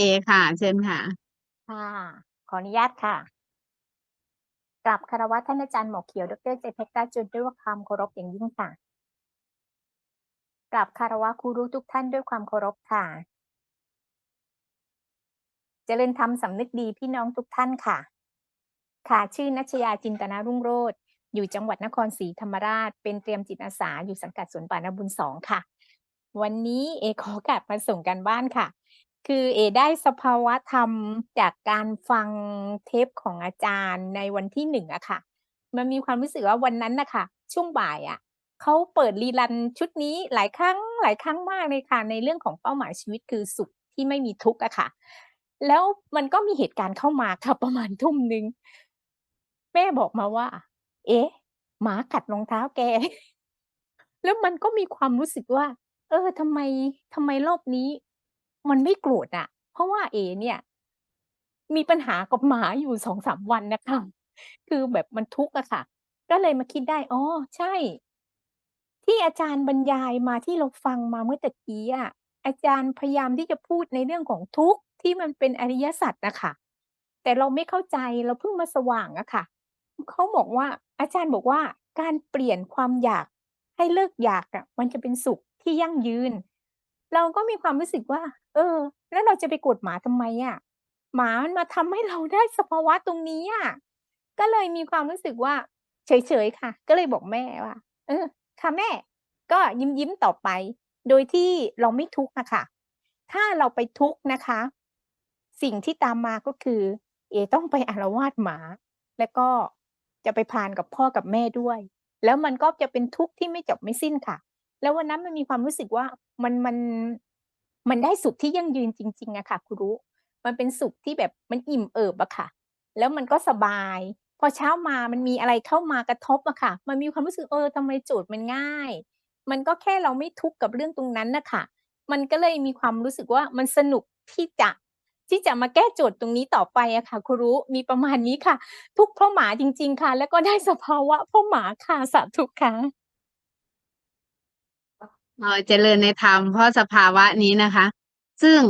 เอค่ะ เชิญค่ะ ค่ะ ขออนุญาตค่ะกราบคารวะท่านอาจารย์หมอเขียว ดรเจเพชรราจุลด้วยความเคารพอย่างยิ่งค่ะกราบคารวะครูรู้ทุกท่านด้วยความเคารพค่ะจเจริญธรรมสำนึกดีพี่น้องทุกท่านค่ะ ค่ะชื่อนัชยาจินตนารุ่งโรจน์อยู่จังหวัดนครศรีธรรมราช เป็นเตรียมจิตอาสาอยู่สังกัดสวนป่านบุญสองค่ะ วันนี้เอขอโอกาสมาส่งกันบ้านค่ะ คือเอได้สภาวะธรรมจากการฟังเทปของอาจารย์ในวันที่หนึ่งอะค่ะ มันมีความรู้สึกว่าวันนั้นนะคะช่วงบ่ายอะเขาเปิดรีลันชุดนี้หลายครั้งหลายครั้งมากเลยค่ะ ในเรื่องของเป้าหมายชีวิตคือสุขที่ไม่มีทุกข์อะค่ะ แล้วมันก็มีเหตุการณ์เข้ามาค่ะประมาณทุ่มหนึ่งแม่บอกมาว่า เอ๊ะหมากัดรองเท้าแก แล้วมันก็มีความรู้สึกว่า เออทำไมทำไมรอบนี้ มันไม่โกรธอะ เพราะว่าเอเนี่ย มีปัญหากับหมาอยู่สองสามวันนะคะคือแบบมันทุกข์อะค่ะ ก็เลยมาคิดได้ อ๋อ ใช่ ที่อาจารย์บรรยายมา ที่เราฟังมาเมื่อตะกี้อะ อาจารย์พยายามที่จะพูดในเรื่องของทุกข์ที่มันเป็นอริยสัจน่ะค่ะ แต่เราไม่เข้าใจ เราเพิ่งมาสว่างอะค่ะ เขาบอกว่า อาจารย์บอกว่า การเปลี่ยนความอยากให้เลิกอยากอะ มันจะเป็นสุขที่ยั่งยืน เราก็มีความรู้สึกว่า เออ แล้วเราจะไปกรธหมาทำไมอะหมามันมาทำให้เราได้สภาวะตรงนี้อะก็เลยมีความรู้สึกว่า เฉย ๆ ค่ะ ก็เลยบอกแม่ว่า เออ ค่ะแม่ ก็ยิ้ม ๆ ต่อไป โดยที่เราไม่ทุกข์อะคะถ้าเราไปทุกข์นะคะ สิ่งที่ตามมาก็คือ เอต้องไปอาละวาดหมา แล้วก็จะไปพาลกับพ่อกับแม่ด้วย แล้วมันก็จะเป็นทุกข์ที่ไม่จบไม่สิ้นค่ะ แล้ววันนั้นมันมีความรู้สึกว่ามันมัน มันได้สุขที่ยั่งยืนจริงๆอะค่ะครูมันเป็นสุขที่แบบมันอิ่มเอิบอะค่ะ แล้วมันก็สบาย พอเช้ามามันมีอะไรเข้ามากระทบอะค่ะ มันมีความรู้สึกเออทำไมโจทย์มันง่าย มันก็แค่เราไม่ทุกข์กับเรื่องตรงนั้นนะค่ะมันก็เลยมีความรู้สึกว่ามันสนุกที่จะที่จะมาแก้โจทย์ตรงนี้ต่อไปอะค่ะครูมีประมาณนี้ค่ะ ทุกข์เพราะหมาจริง ๆ ค่ะ แล้วก็ได้สภาวะเพราะหมาค่ะสาธุค่ะ เอ่อเจริญในธรรมเพราะสภาวะนี้นะคะ ซึ่ง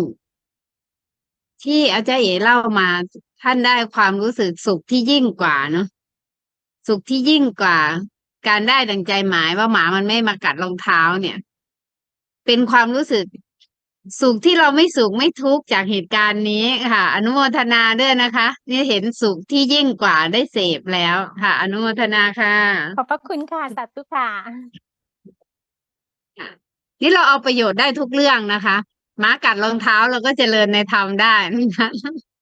ที่อาจารย์เอ๋เล่ามาท่านได้ความรู้สึกสุขที่ยิ่งกว่าเนาะสุขที่ยิ่งกว่า การได้ดังใจหมายว่าหมามันไม่มากัดรองเท้าเนี่ย เป็นความรู้สึกสุขที่เราไม่สุขไม่ทุกข์จากเหตุการณ์นี้ค่ะ อนุโมทนาด้วยนะคะ นี่เห็นสุขที่ยิ่งกว่าได้เสพแล้วค่ะ อนุโมทนาค่ะ ขอบพระคุณค่ะสาธุค่ะ นี่เราเอาประโยชน์ได้ทุกเรื่องนะคะหมากัดรองเท้าเราก็เจริญในธรรมได้นะคะ